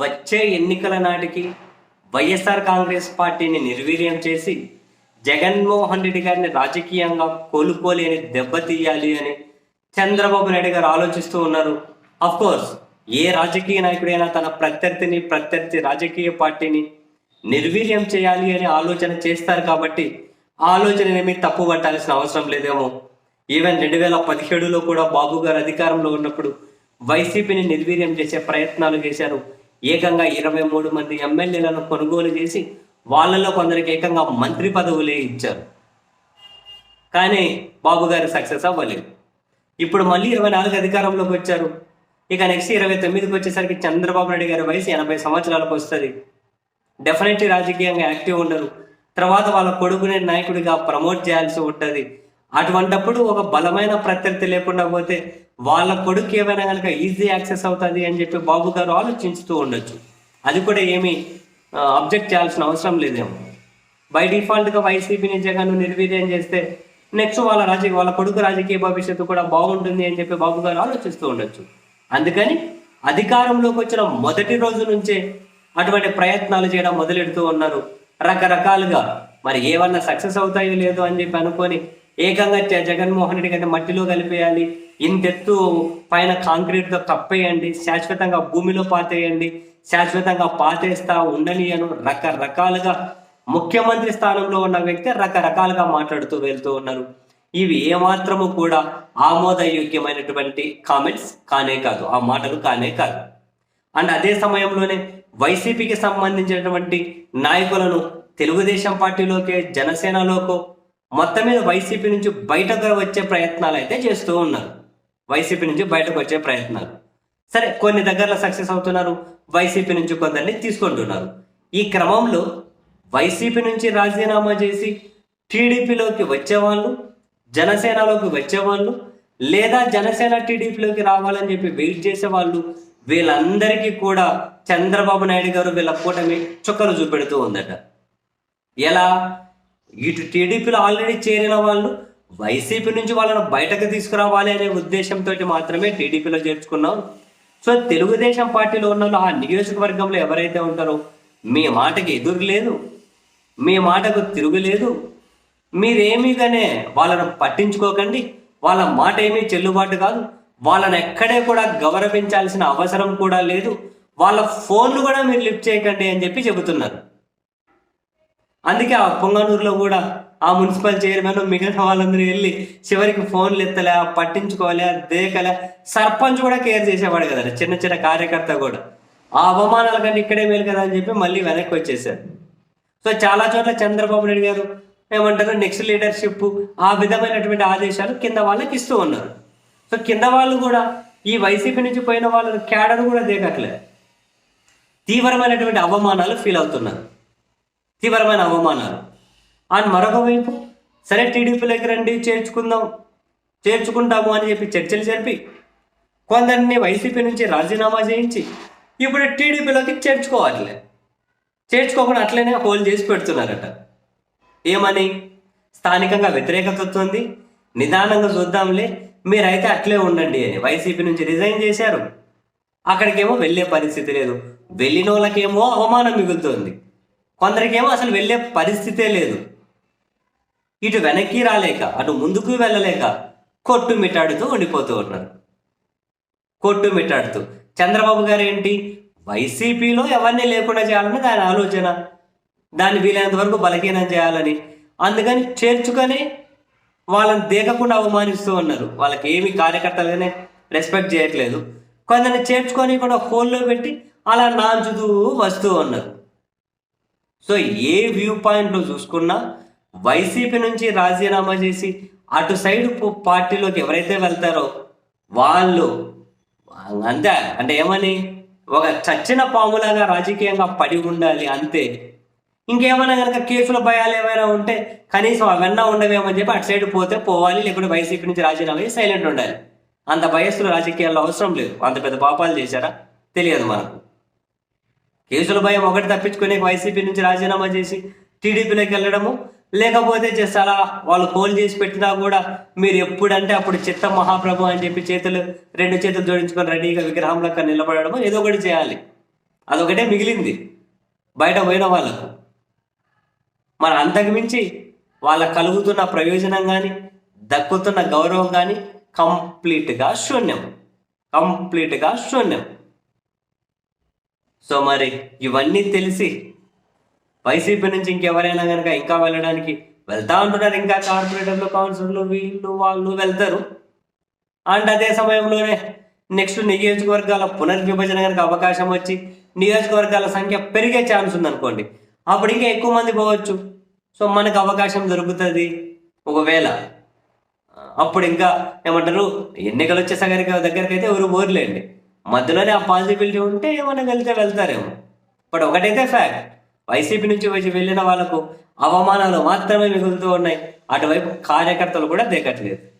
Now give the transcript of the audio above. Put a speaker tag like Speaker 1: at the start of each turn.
Speaker 1: వచ్చే ఎన్నికల నాటికి వైఎస్ఆర్ కాంగ్రెస్ పార్టీని నిర్వీర్యం చేసి జగన్మోహన్ రెడ్డి గారిని రాజకీయంగా కోలుకోలేని దెబ్బతీయాలి అని చంద్రబాబు నాయుడు గారు ఆలోచిస్తూ ఉన్నారు. కోర్స్ ఏ రాజకీయ నాయకుడైనా తన ప్రత్యర్థిని ప్రత్యర్థి రాజకీయ పార్టీని నిర్వీర్యం చేయాలి అని ఆలోచన చేస్తారు కాబట్టి ఆలోచన ఏమీ తప్పు పట్టాల్సిన అవసరం లేదేమో. ఈవెన్ రెండు వేల పదిహేడులో కూడా బాబు గారు అధికారంలో ఉన్నప్పుడు వైసీపీని నిర్వీర్యం చేసే ప్రయత్నాలు చేశారు. ఏకంగా ఇరవై మూడు మంది ఎమ్మెల్యేలను కొనుగోలు చేసి వాళ్ళలో కొందరికి ఏకంగా మంత్రి పదవులే ఇచ్చారు. కానీ బాబు గారు సక్సెస్ అవ్వలేదు. ఇప్పుడు మళ్ళీ ఇరవై నాలుగు అధికారంలోకి వచ్చారు. ఇక నెక్స్ట్ ఇరవై తొమ్మిదికి వచ్చేసరికి చంద్రబాబు నాయుడు గారి వయసు ఎనభై సంవత్సరాలకు వస్తుంది. డెఫినెట్లీ రాజకీయంగా యాక్టివ్ ఉండరు. తర్వాత వాళ్ళ కొడుకునే నాయకుడిగా ప్రమోట్ చేయాల్సి ఉంటుంది. అటువంటప్పుడు ఒక బలమైన ప్రత్యర్థి లేకుండా పోతే వాళ్ళ కొడుకు ఏమైనా కనుక ఈజీ యాక్సెస్ అవుతుంది అని చెప్పి బాబు గారు ఆలోచించుతూ ఉండొచ్చు. అది కూడా ఏమి అబ్జెక్ట్ చేయాల్సిన అవసరం లేదేమో. బై డిఫాల్ట్గా వైసీపీని జగన్ నిర్వీర్యం చేస్తే నెక్స్ట్ వాళ్ళ రాజకీయ వాళ్ళ కొడుకు రాజకీయ భవిష్యత్తు కూడా బాగుంటుంది అని చెప్పి బాబు గారు ఆలోచిస్తూ ఉండొచ్చు. అందుకని అధికారంలోకి వచ్చిన మొదటి రోజు నుంచే అటువంటి ప్రయత్నాలు చేయడం మొదలెడుతూ ఉన్నారు. రకరకాలుగా. మరి ఏమన్నా సక్సెస్ అవుతాయో లేదో అని చెప్పి అనుకొని ఏకంగా జ- జగన్మోహన్ రెడ్డి గారిని మట్టిలో కలిపేయాలి. ఇంతెత్తు పైన కాంక్రీట్తో కప్పేయండి. శాశ్వతంగా భూమిలో పాతేయండి. శాశ్వతంగా పాతేస్తా ఉండనియను రకరకాలుగా ముఖ్యమంత్రి స్థానంలో ఉన్న వ్యక్తి రకరకాలుగా మాట్లాడుతూ వెళ్తూ ఉన్నారు. ఇవి ఏమాత్రము కూడా ఆమోదయోగ్యమైనటువంటి కామెంట్స్ కానే కాదు. ఆ మాటలు కానే కాదు. అండ్ అదే సమయంలోనే వైసీపీకి సంబంధించినటువంటి నాయకులను తెలుగుదేశం పార్టీలోకే జనసేనలోకో మొత్తం మీద వైసీపీ నుంచి బయటకు వచ్చే ప్రయత్నాలు అయితే చేస్తూ ఉన్నారు. వైసీపీ నుంచి బయటకు వచ్చే ప్రయత్నాలు. సరే కొన్ని దగ్గరలో సక్సెస్ అవుతున్నారు. వైసీపీ నుంచి కొందరిని తీసుకుంటున్నారు. ఈ క్రమంలో వైసీపీ నుంచి రాజీనామా చేసి టీడీపీలోకి వచ్చేవాళ్ళు జనసేనలోకి వచ్చేవాళ్ళు లేదా జనసేన టీడీపీలోకి రావాలని చెప్పి వెయిట్ చేసేవాళ్ళు వీళ్ళందరికీ కూడా చంద్రబాబు నాయుడు గారు వీళ్ళ కూటమి చుక్కలు చూపెడుతూ ఉందట. ఎలా? ఇటు టీడీపీలో ఆల్రెడీ చేరిన వాళ్ళు వైసీపీ నుంచి వాళ్ళను బయటకు తీసుకురావాలి అనే ఉద్దేశంతో మాత్రమే టీడీపీలో చేర్చుకున్నాం. సో తెలుగుదేశం పార్టీలో ఉన్న వాళ్ళు ఆ నియోజకవర్గంలో ఎవరైతే ఉంటారో మీ మాటకి ఎదురు లేదు. మీ మాటకు తిరుగులేదు మీరేమీగానే వాళ్ళను పట్టించుకోకండి. వాళ్ళ మాట ఏమీ చెల్లుబాటు కాదు. వాళ్ళని ఎక్కడే కూడా గౌరవించాల్సిన అవసరం కూడా లేదు. వాళ్ళ ఫోన్లు కూడా మీరు లిఫ్ట్ చేయకండి అని చెప్పి చెబుతున్నారు. అందుకే ఆ పొంగనూరులో కూడా ఆ మున్సిపల్ చైర్మన్ మిగతా వాళ్ళందరూ వెళ్ళి చివరికి ఫోన్లు ఎత్తలే పట్టించుకోలే దేకలే. సర్పంచ్ కూడా కేర్ చేసేవాడు కదా చిన్న చిన్న కార్యకర్త కూడా. ఆ అవమానాల కంటే ఇక్కడే మేలు కదా అని చెప్పి మళ్ళీ వెనక్కి వచ్చేసారు. సో చాలా చోట్ల చంద్రబాబు నాయుడు గారు ఏమంటారు నెక్స్ట్ లీడర్షిప్ ఆ విధమైనటువంటి ఆదేశాలు కింద వాళ్ళకి ఇస్తూ ఉన్నారు. సో కింద వాళ్ళు కూడా ఈ వైసీపీ నుంచి పోయిన వాళ్ళ క్యాడర్ కూడా దేకట్లే. తీవ్రమైనటువంటి అవమానాలు ఫీల్ అవుతున్నారు. తీవ్రమైన అవమానాలు. అండ్ మరొక వైపు సరే టీడీపీలోకి రండి చేర్చుకుందాం చేర్చుకుంటాము అని చెప్పి చర్చలు జరిపి కొందరిని వైసీపీ నుంచి రాజీనామా చేయించి ఇప్పుడు టీడీపీలోకి చేర్చుకోవట్లే చేర్చుకోకుండా అట్లనే హోల్ చేసి పెడుతున్నారట. ఏమని? స్థానికంగా వ్యతిరేకత వస్తుంది నిదానంగా చూద్దాంలే. మీరైతే అట్లే ఉండండి అని వైసీపీ నుంచి రిజైన్ చేశారు. అక్కడికేమో వెళ్ళే పరిస్థితి లేదు. వెళ్ళిన వాళ్ళకేమో అవమానం మిగులుతుంది. కొందరికేమో అసలు వెళ్ళే పరిస్థితే లేదు. ఇటు వెనక్కి రాలేక అటు ముందుకు వెళ్ళలేక కొట్టు మిట్టాడుతూ ఉండిపోతూ ఉన్నారు. కొట్టు మిట్టాడుతూ. చంద్రబాబు గారు ఏంటి వైసీపీలో ఎవరిని లేకుండా చేయాలని దాని ఆలోచన. దాన్ని వీలైనంత వరకు బలహీనం చేయాలని. అందుకని చేర్చుకొని వాళ్ళని దేకకుండా అవమానిస్తూ ఉన్నారు. వాళ్ళకి ఏమి కార్యకర్తలనే రెస్పెక్ట్ చేయట్లేదు. కొందరిని చేర్చుకొని కూడా హోల్లో పెట్టి అలా నాంచుతూ వస్తూ ఉన్నారు. సో ఏ వ్యూ పాయింట్లో చూసుకున్నా వైసీపీ నుంచి రాజీనామా చేసి అటు సైడ్ పార్టీలోకి ఎవరైతే వెళ్తారో వాళ్ళు అంతే. అంటే ఏమని? ఒక చచ్చిన పాములాగా రాజకీయంగా పడి ఉండాలి అంతే. ఇంకేమైనా కనుక కేసుల భయాలు ఏమైనా ఉంటే కనీసం అవన్నా ఉండవేమని చెప్పి అటు సైడ్ పోతే పోవాలి లేకుంటే వైసీపీ నుంచి రాజీనామా చేసి సైలెంట్ ఉండాలి. అంత భయస్తులు రాజకీయాల్లో అవసరం లేదు. అంత పెద్ద పాపాలు చేశారా? తెలియదు మనకు. కేసుల భయం ఒకటి తప్పించుకునే వైసీపీ నుంచి రాజీనామా చేసి టీడీపీలోకి వెళ్ళడము లేకపోతే జస్ట్ అలా వాళ్ళు కోల్ చేసి పెట్టినా కూడా మీరు ఎప్పుడంటే అప్పుడు చిత్త మహాప్రభు అని చెప్పి చేతులు రెండు చేతులు జోడించుకొని రెడీగా విగ్రహం లెక్క నిలబడడము ఏదో ఒకటి చేయాలి. అదొకటే మిగిలింది. బయట పోయిన వాళ్ళకు. మరి అంతకుమించి వాళ్ళకు కలుగుతున్న ప్రయోజనం కానీ దక్కుతున్న గౌరవం కానీ కంప్లీట్గా శూన్యం. కంప్లీట్గా శూన్యం. సో మరి ఇవన్నీ తెలిసి వైసీపీ నుంచి ఇంకెవరైనా కనుక ఇంకా వెళ్ళడానికి వెళ్తా ఉంటున్నారు ఇంకా కార్పొరేటర్లు కౌన్సిలర్లు వీళ్ళు వాళ్ళు వెళ్తారు. అండ్ అదే సమయంలోనే నెక్స్ట్ నియోజకవర్గాల పునర్విభజన కనుక అవకాశం వచ్చి నియోజకవర్గాల సంఖ్య పెరిగే ఛాన్స్ ఉందనుకోండి అప్పుడు ఇంకా ఎక్కువ మంది పోవచ్చు. సో మనకు అవకాశం దొరుకుతుంది. ఒకవేళ అప్పుడు ఇంకా ఏమంటారు ఎన్నికలు వచ్చేసరికి దగ్గరికి అయితే ఎవరు ఓర్లేండి మధ్యలోనే ఆ పాసిబిలిటీ ఉంటే ఏమైనా వెళ్తే వెళ్తారేమో. బట్ ఒకటైతే ఫ్యాక్ట్ వైసీపీ నుంచి వచ్చి వెళ్ళిన వాళ్ళకు అవమానాలు మాత్రమే మిగులుతూ ఉన్నాయి. అటువైపు కార్యకర్తలు కూడా దిగట్లేదు